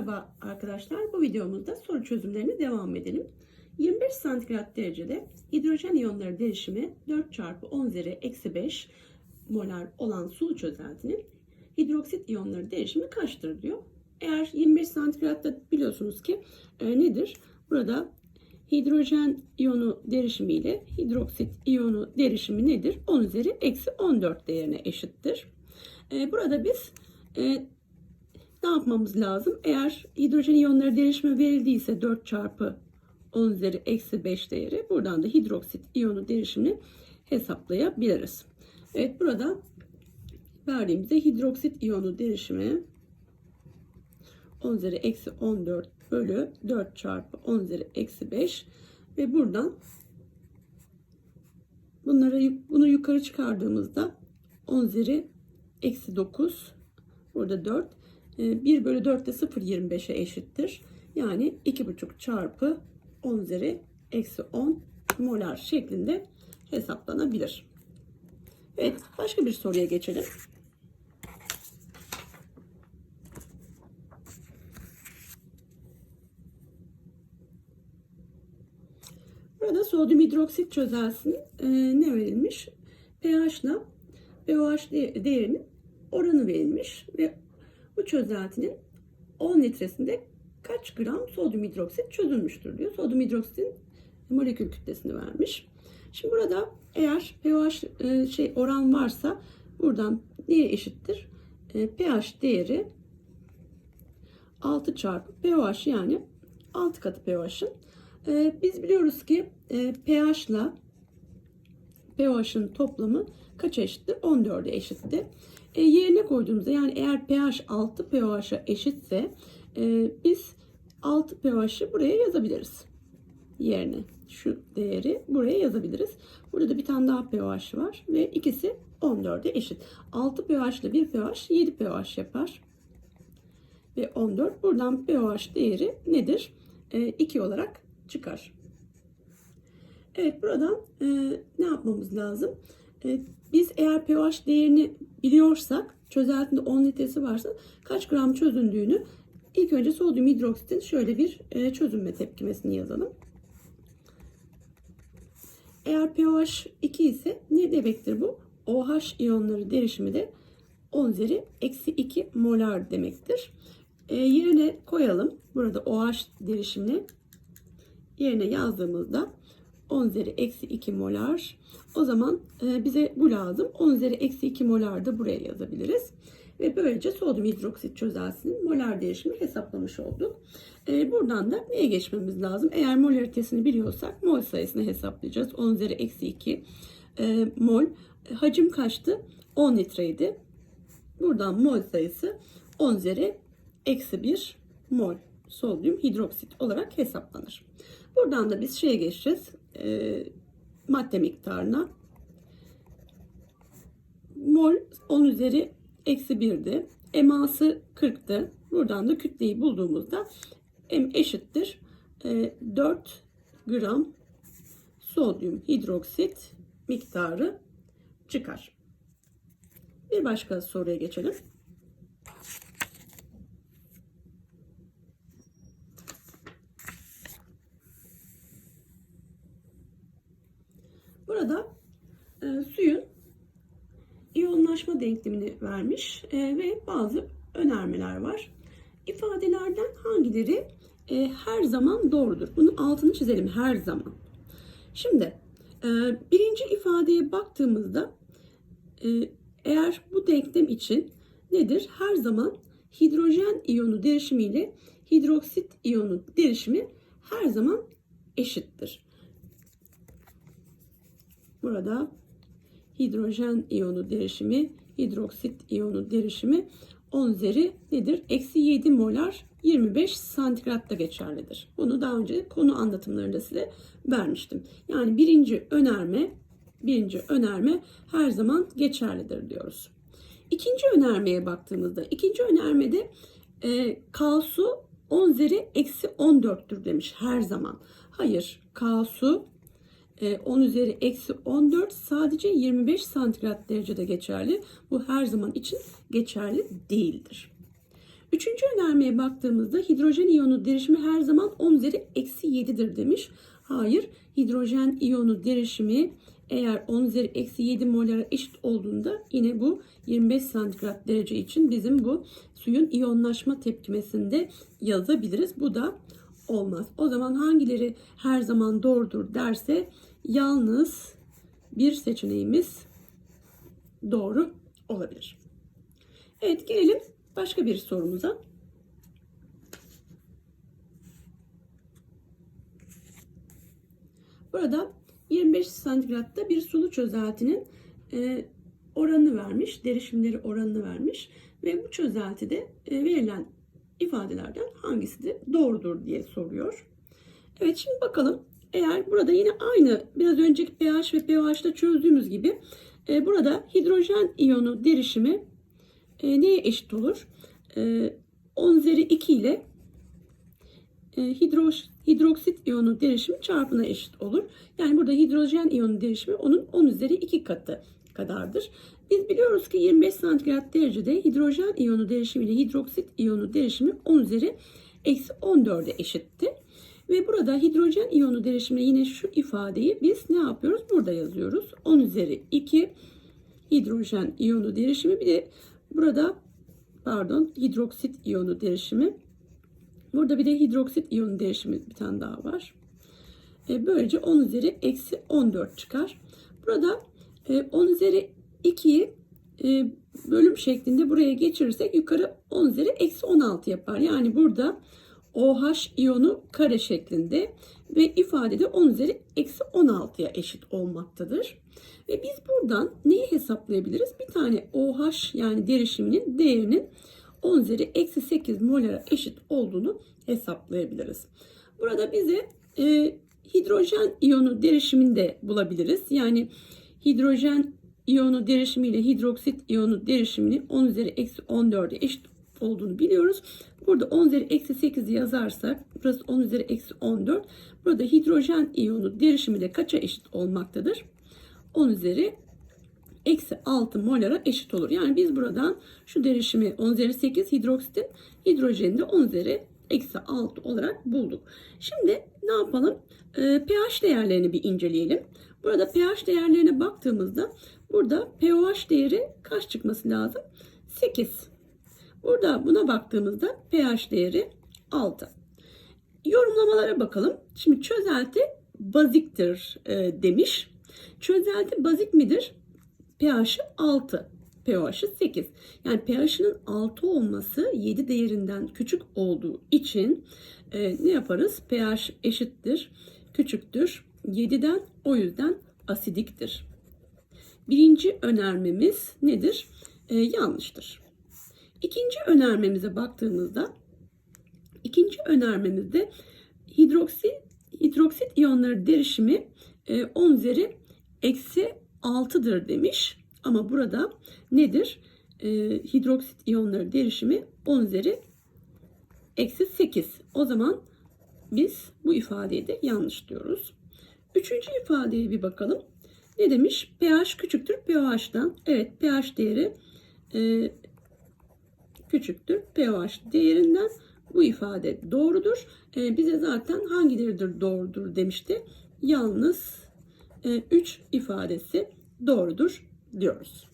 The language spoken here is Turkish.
Merhaba arkadaşlar. Bu videomuzda soru çözümlerine devam edelim. 25 santigrat derecede hidrojen iyonları derişimi 4 çarpı 10 üzeri eksi 5 molar olan sulu çözeltinin hidroksit iyonları derişimi kaçtır diyor. Eğer 25 santigratta biliyorsunuz ki e, nedir? Burada hidrojen iyonu derişimi ile hidroksit iyonu derişimi nedir? 10 üzeri eksi 14 değerine eşittir. E, burada biz e, ne yapmamız lazım? Eğer hidrojen iyonları derişimi verildiyse 4 çarpı 10 üzeri eksi 5 değeri buradan da hidroksit iyonu derişimini hesaplayabiliriz. Evet burada verdiğimizde hidroksit iyonu derişimi 10 üzeri eksi 14 bölü 4 çarpı 10 üzeri eksi 5 ve buradan bunları bunu yukarı çıkardığımızda 10 üzeri eksi 9 burada 4 1 bölü 4 de 0,25'e eşittir. Yani 2,5 çarpı 10 üzeri eksi 10 molar şeklinde hesaplanabilir. Evet başka bir soruya geçelim. Burada sodyum hidroksit çözelsin e, ne verilmiş? pH ile pOH değerinin oranı verilmiş ve bu çözeltinin 10 litresinde kaç gram sodyum hidroksit çözülmüştür diyor. Sodyum hidroksitin molekül kütlesini vermiş. Şimdi burada eğer pH e, şey oran varsa buradan neye eşittir? E, pH değeri 6 çarpı pOH yani 6 katı pH'ın. E, biz biliyoruz ki pH ile pH'ın toplamı kaç eşittir? 14'e eşittir. E, yerine koyduğumuzda yani eğer pH 6 pH'a eşitse e, biz 6 pH'ı buraya yazabiliriz. Yerine şu değeri buraya yazabiliriz. Burada da bir tane daha pH var ve ikisi 14'e eşit. 6 pH ile 1 pH 7 pH yapar. Ve 14 buradan pH değeri nedir? E, 2 olarak çıkar. Evet buradan e, ne yapmamız lazım? E, biz eğer pH değerini biliyorsak çözeltinde 10 litresi varsa kaç gram çözündüğünü ilk önce sodyum hidroksitin şöyle bir e, çözünme tepkimesini yazalım. Eğer pH 2 ise ne demektir bu? OH iyonları derişimi de 10 üzeri eksi 2 molar demektir. E, yerine koyalım. Burada OH derişimini yerine yazdığımızda 10 üzeri eksi 2 molar. O zaman e, bize bu lazım. 10 üzeri eksi 2 molar da buraya yazabiliriz. Ve böylece sodyum hidroksit çözelsinin molar değişimini hesaplamış olduk. E, buradan da neye geçmemiz lazım? Eğer molaritesini biliyorsak mol sayısını hesaplayacağız. 10 üzeri eksi 2 e, mol. Hacim kaçtı? 10 litreydi. Buradan mol sayısı 10 üzeri eksi 1 mol sodyum hidroksit olarak hesaplanır. Buradan da biz şeye geçeceğiz. E, madde miktarına. Mol 10 üzeri eksi 1'di. Eması 40'tı. Buradan da kütleyi bulduğumuzda M eşittir. E, 4 gram sodyum hidroksit miktarı çıkar. Bir başka soruya geçelim. Burada e, suyun iyonlaşma denklemini vermiş e, ve bazı önermeler var. İfadelerden hangileri e, her zaman doğrudur? Bunun altını çizelim her zaman. Şimdi e, birinci ifadeye baktığımızda eğer bu denklem için nedir? Her zaman hidrojen iyonu derişimi ile hidroksit iyonu derişimi her zaman eşittir. Burada hidrojen iyonu derişimi, hidroksit iyonu derişimi 10 üzeri nedir? Eksi 7 molar 25 santigratta geçerlidir. Bunu daha önce konu anlatımlarında size vermiştim. Yani birinci önerme, birinci önerme her zaman geçerlidir diyoruz. İkinci önermeye baktığımızda, ikinci önermede e, K su 10 üzeri eksi 14'tür demiş her zaman. Hayır, K su 10 üzeri eksi 14 sadece 25 santigrat derecede geçerli. Bu her zaman için geçerli değildir. Üçüncü önermeye baktığımızda hidrojen iyonu derişimi her zaman 10 üzeri eksi 7'dir demiş. Hayır, hidrojen iyonu derişimi eğer 10 üzeri eksi 7 molara eşit olduğunda yine bu 25 santigrat derece için bizim bu suyun iyonlaşma tepkimesinde yazabiliriz. Bu da olmaz. O zaman hangileri her zaman doğrudur derse yalnız bir seçeneğimiz doğru olabilir. Evet gelelim başka bir sorumuza. Burada 25 santigratta bir sulu çözeltinin e, oranını vermiş, derişimleri oranını vermiş ve bu çözeltide e, verilen ifadelerden hangisi de doğrudur diye soruyor. Evet şimdi bakalım. Eğer burada yine aynı biraz önceki pH ve pH'da çözdüğümüz gibi e, burada hidrojen iyonu derişimi e, neye eşit olur? E, 10 üzeri 2 ile e, hidro, hidroksit iyonu derişimi çarpına eşit olur. Yani burada hidrojen iyonu derişimi onun 10 üzeri 2 katı kadardır. Biz biliyoruz ki 25 santigrat derecede hidrojen iyonu derişimi ile hidroksit iyonu derişimi 10 üzeri eksi 14'e eşitti. Ve burada hidrojen iyonu derişimine yine şu ifadeyi biz ne yapıyoruz? Burada yazıyoruz. 10 üzeri 2 hidrojen iyonu derişimi bir de burada pardon hidroksit iyonu derişimi. Burada bir de hidroksit iyonu derişimi bir tane daha var. E, böylece 10 üzeri eksi 14 çıkar. Burada e, 10 üzeri 2'yi e, bölüm şeklinde buraya geçirirsek yukarı 10 üzeri eksi 16 yapar. Yani burada OH iyonu kare şeklinde ve ifadede 10 üzeri eksi 16'ya eşit olmaktadır. Ve biz buradan neyi hesaplayabiliriz? Bir tane OH yani derişiminin değerinin 10 üzeri eksi 8 molara eşit olduğunu hesaplayabiliriz. Burada bize e, hidrojen iyonu derişimini de bulabiliriz. Yani hidrojen iyonu derişimi ile hidroksit iyonu derişimini 10 üzeri eksi 14'e eşit olduğunu biliyoruz. Burada 10 üzeri eksi 8 yazarsak burası 10 üzeri eksi 14. Burada hidrojen iyonu derişimi de kaça eşit olmaktadır? 10 üzeri eksi 6 molara eşit olur. Yani biz buradan şu derişimi 10 üzeri 8 hidroksitin hidrojeni de 10 üzeri eksi 6 olarak bulduk. Şimdi ne yapalım? Ee, pH değerlerini bir inceleyelim. Burada pH değerlerine baktığımızda burada pOH değeri kaç çıkması lazım? 8. Burada buna baktığımızda pH değeri 6. Yorumlamalara bakalım. Şimdi çözelti baziktir e, demiş. Çözelti bazik midir? pH'i 6. pH'i 8. Yani pH'inin 6 olması 7 değerinden küçük olduğu için e, ne yaparız? pH eşittir, küçüktür 7'den o yüzden asidiktir. Birinci önermemiz nedir? E, yanlıştır. İkinci önermemize baktığımızda ikinci önermemizde hidroksit hidroksit iyonları derişimi e, 10 üzeri eksi 6'dır demiş. Ama burada nedir? E, hidroksit iyonları derişimi 10 üzeri eksi 8. O zaman biz bu ifadeyi de yanlış diyoruz. Üçüncü ifadeye bir bakalım. Ne demiş? pH küçüktür pH'dan. Evet pH değeri e, küçüktür pH değerinden. Bu ifade doğrudur. E, bize zaten hangileridir doğrudur demişti. Yalnız 3 e, ifadesi doğrudur diyoruz.